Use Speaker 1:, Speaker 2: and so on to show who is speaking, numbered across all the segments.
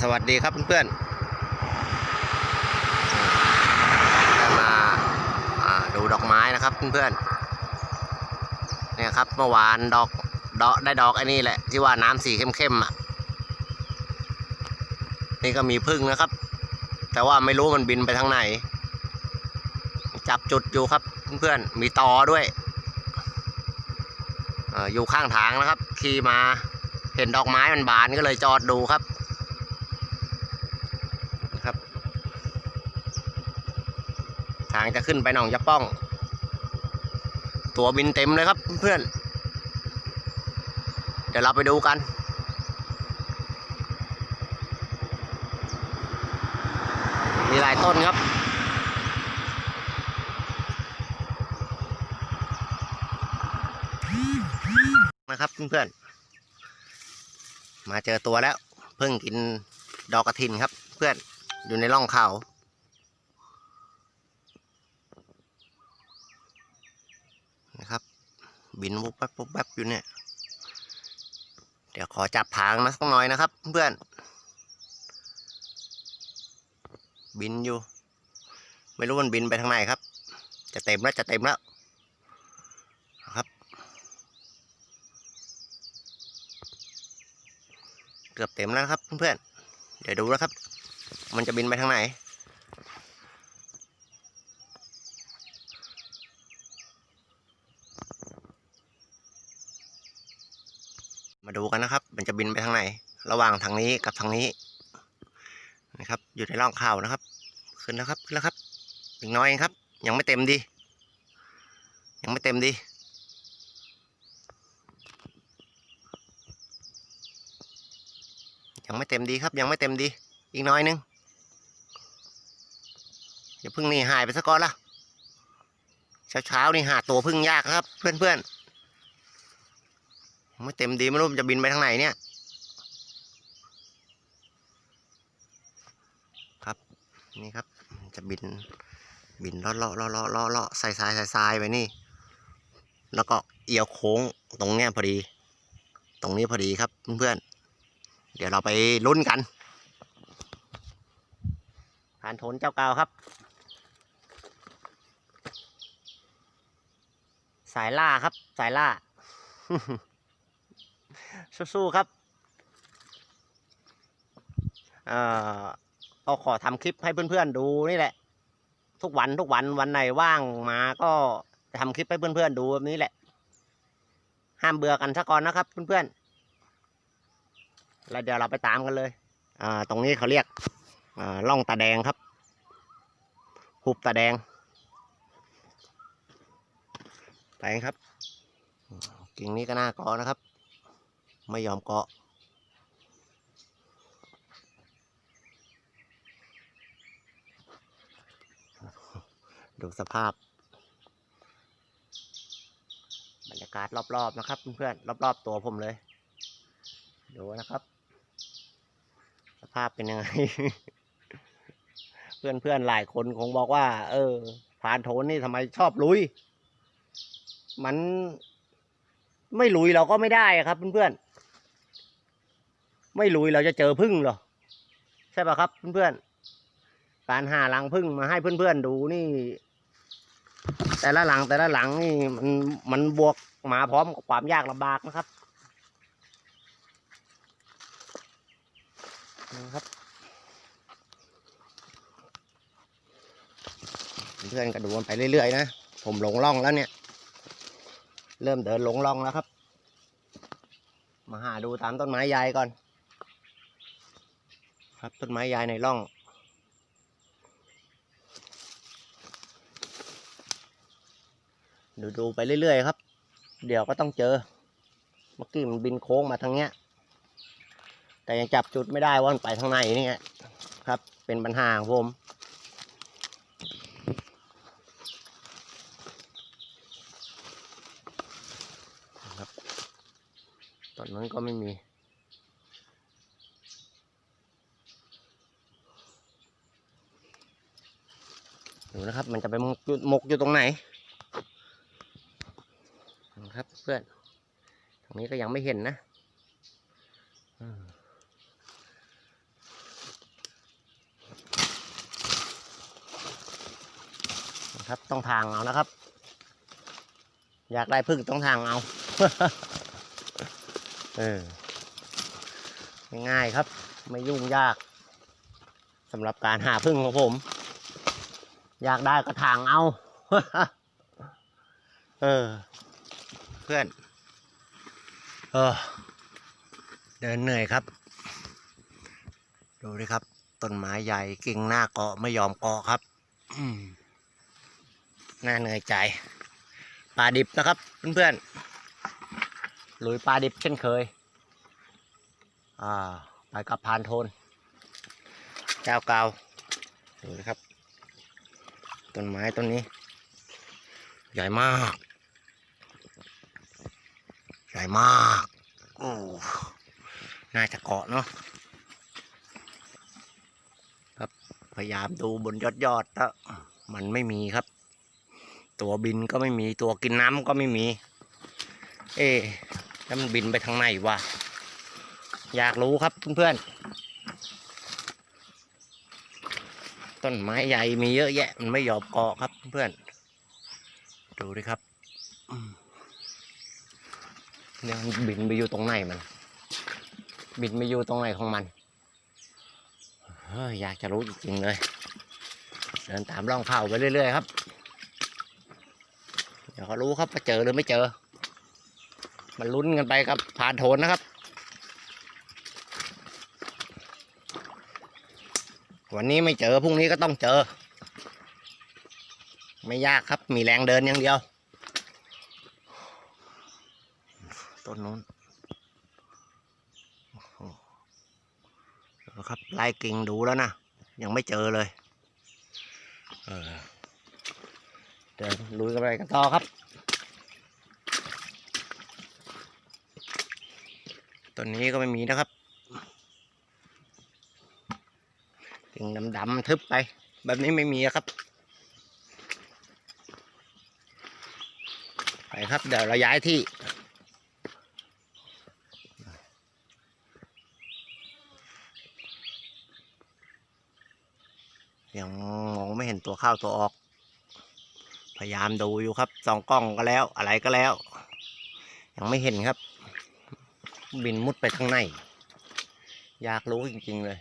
Speaker 1: สวัสดีครับเพื่อนๆได้มาอ่าดูดอกไม้นะครับเพื่อนๆเนี่ยครับเมื่อวานดอกดอกได้ดอกไอ้นี่แหละ ที่ว่าน้ำสีเข้มๆอะนี่ก็มีพึ่งนะครับ แต่ว่าไม่รู้มันบินไปทางไหน จับจุดอยู่ครับเพื่อนๆมีตอด้วยอยู่ข้างทางนะครับ ขี่มาเห็นดอกไม้มันบานก็เลยจอดดูครับางจะขึ้นไปหนองยะป้อง ตัวบินเต็มเลยครับเพื่อน เดี๋ยวเราไปดูกันมีหลายต้นครับ นะครับเพื่อนๆมาเจอตัวแล้ว เพิ่งกินดอกกระถินครับ เพื่อนอยู่ในร่องเขานะครับ บินวุบแป๊บวุบแป๊บอยู่เนี่ย เดี๋ยวขอจับทางนะสักหน่อยนะครับ เพื่อน บินอยู่ ไม่รู้มันบินไปทางไหนครับ จะเต็มแล้วจะเต็มแล้วครับ เกือบเต็มแล้วครับเพื่อนๆเดี๋ยวดูนะครับ มันจะบินไปทางไหน มาดูกันนะครับ มันจะบินไปทางไหน ระหว่างทางนี้กับทางนี้นะครับ อยู่ในร่องข่าวนะครับ ขึ้นแล้วครับขึ้นแล้วครับอีกน้อยเองครับ ยังไม่เต็มดี ยังไม่เต็มดียังไม่เต็มดีครับ ยังไม่เต็มดี อีกน้อยนึงอย่าพึ่งหนี่หายไปซะก่อนละเช้าเช้าๆนี่หาตัวพึ่งยากครับ เพื่อนเพื่อนๆ ไม่เต็มดีไม่รู้มันจะบินไปทางไหนเนี่ย ครับนี่ครับจะบินบินเลาะเลาะเลาะเลาะเลาะเลาะสายสายสายสายไปนี่ แล้วก็เอียวโค้งตรงเนี้ยพอดี ตรงนี้พอดีครับเพื่อนๆเดี๋ยวเราไปลุ้นกันผ่านโถนเจ้าเก่าครับ สายล่าครับ สายล่า สู้ๆครับเอ่อก็ขอทำคลิปให้เพื่อนๆดูนี่แหละ ทุกวันทุกวันวันไหนว่างมาก็จะทำคลิปให้เพื่อนๆดูแบบนี้แหละ ห้ามเบื่อกันซะก่อนนะครับ เพื่อนๆแล้วเดี๋ยวเราไปตามกันเลยอ่าตรงนี้เขาเรียกล่องตาแดงครับ หุบตาแดงไปครับกิ่งนี้ก็น่ากาะนะครับ ไม่ยอมเกาะ ดูสภาพ บรรยากาศรอบ ๆ นะครับ เพื่อนๆรอบ ๆ ตัวผมเลย ดูนะครับ สภาพเป็นยังไง เพื่อนเพื่อนๆหลายคนคงบอกว่า เออผ่านโถนนี่ทำไมชอบลุย มันไม่ลุยเราก็ไม่ได้ครับเพื่อนๆ ไม่ลุยเราจะเจอพึ่งหรอ ใช่ป่ะครับเพื่อนๆ การหารังพึ่งมาให้เพื่อนๆดูนี่ แต่ละหลังแต่ละหลังนี่มันมันบวกมาพร้อมกับความยากลำบากนะครับนะครับ เพื่อนก็ดูกันไปเรื่อยๆนะ ผมหลงล่องแล้วเนี่ย เริ่มเดินหลงล่องแล้วครับ มาหาดูตามต้นไม้ใหญ่ก่อน ครับต้นไม้ใหญ่ในร่อง ดูดูไปเรื่อยๆครับ เดี๋ยวก็ต้องเจอ เมื่อกี้มันบินโค้งมาทางเนี้ย แต่ยังจับจุดไม่ได้ว่ามันไปทางไหนนี่ครับ เป็นปัญหาของผมครับตอนนั้นก็ไม่มี นะครับ มันจะไปมกมกอยู่ตรงไหนครับเพื่อน ตรงนี้ก็ยังไม่เห็นนะนะครับต้องทางเอานะครับ อยากได้พึ่งต้องทางเอา เออง่ายๆครับ ไม่ยุ่งยากสำหรับการหาพึ่งของผม อยากได้ก็ทางเอา เออ เพื่อน เออ เดินเหนื่อยครับ ดูดิครับ ต้นไม้ใหญ่กิ่งหน้าเกาะไม่ยอมเกาะครับน่าเหนื่อยใจ ปลาดิบนะครับ เพื่อนๆลุยปลาดิบเช่นเคย อ่า ไปกับพานโทนเจ้าเก่าดูนะครับ ต้นไม้ต้นนี้ ใหญ่มาก ใหญ่มากโอ้น่าจะเกาะเนาะครับพยายามดูบนยอดยอดแล้วมันไม่มีครับ ตัวบินก็ไม่มีตัวกินน้ำก็ไม่มี เอ๊แล้วมันบินไปทางไหนวะอยากรู้ครับเพื่อนๆ ต้นไม้ใหญ่มีเยอะแยะ มันไม่ยอมเกาะครับเพื่อน ดูดิครับเนี่ยมันบินไปอยู่ตรงไหนมัน บินไปอยู่ตรงไหนของมันเฮ้ยอยากจะรู้จริงๆเลย เดินตามร่องเขาไปเรื่อยๆครับ เดี๋ยวเขารู้ครับว่าเจอหรือไม่เจอ มันลุ้นกันไปครับผ่านโถนนะครับ วันนี้ไม่เจอพรุ่งนี้ก็ต้องเจอ ไม่ยากครับมีแรงเดินอย่างเดียว ต้นนู้นโอ้โหครับไล่กิ่งดูแล้วนะ ยังไม่เจอเลยเออเดินลุยกันไปกันต่อครับ ต้นนี้ก็ไม่มีนะครับ กิ่งดำๆทึบไป แบบนี้ไม่มีครับ ไปครับเดี๋ยวเราย้ายที่ ยังมองไม่เห็นตัวเข้าตัวออก พยายามดูอยู่ครับสองกล้องก็แล้วอะไรก็แล้ว ยังไม่เห็นครับ บินมุดไปทางไหนอยากรู้จริง ๆ เลย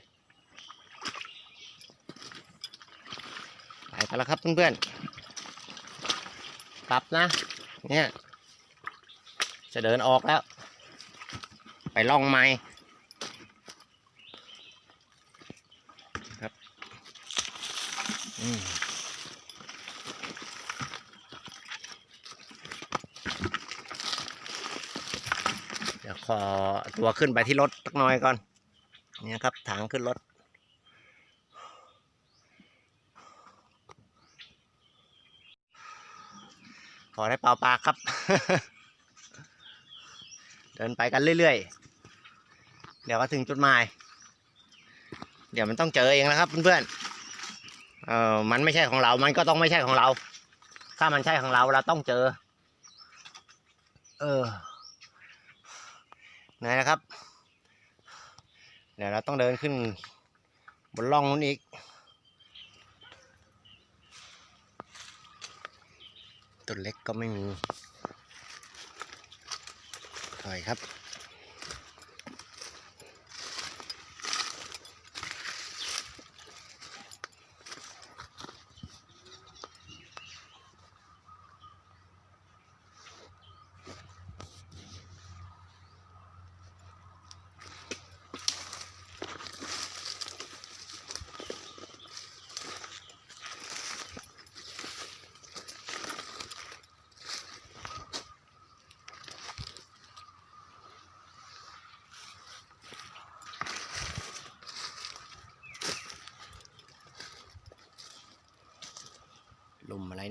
Speaker 1: ไปกันแล้วครับเพื่อนๆกลับนะ เนี่ย จะเดินออกแล้ว ไปล่องไม้อืมเดี๋ยวขอตัวขึ้นไปที่รถสักน่อยก่อน เนี่ยครับ ทางขึ้นรถ อได้เป่าปากครับ เดินไปกันเรื่อยๆ เดี๋ยวก็ถึงจุดหมาย เดี๋ยวมันต้องเจอเองแล้วครับเพื่อนๆ เออมันไม่ใช่ของเรา มันก็ต้องไม่ใช่ของเรา ถ้ามันใช่ของเราเราต้องเจอ เออไหนนะครับ เดี๋ยวเราต้องเดินขึ้นบนร่องนู้นอีก ต้นเล็กก็ไม่มีถอยครับ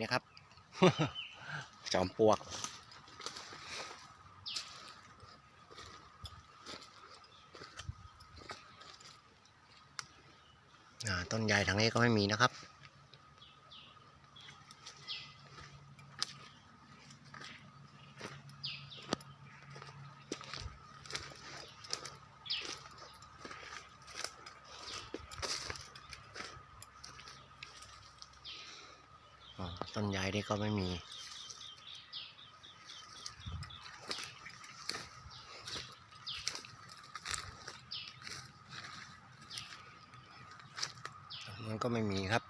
Speaker 1: นะครับ จอมปลวก ต้นใหญ่ทางนี้ก็ไม่มีนะครับ ต้นใหญ่นี่ก็ไม่มีมันก็ไม่มีครับ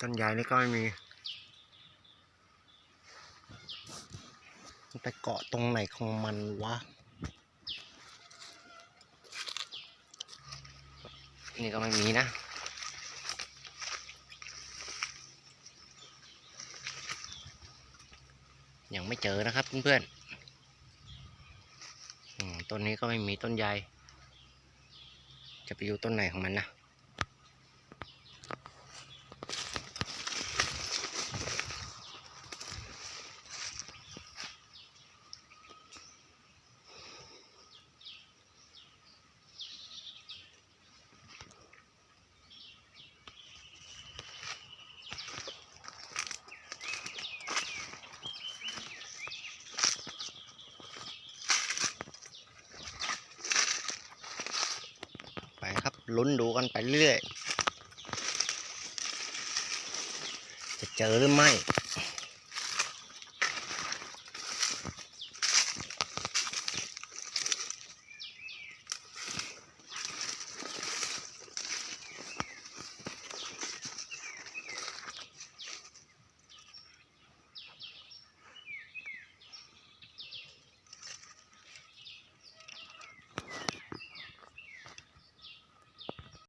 Speaker 1: ต้นใหญ่นี่ก็ไม่มีมัน ไปเกาะตรงไหนของมันวะ นี่ก็ไม่มีนะ ยังไม่เจอนะครับเพื่อนๆต้นนี้ก็ไม่มีต้นใหญ่ จะไปอยู่ต้นไหนของมันนะ ลุ้นดูกันไปเรื่อยจะเจอหรือไม่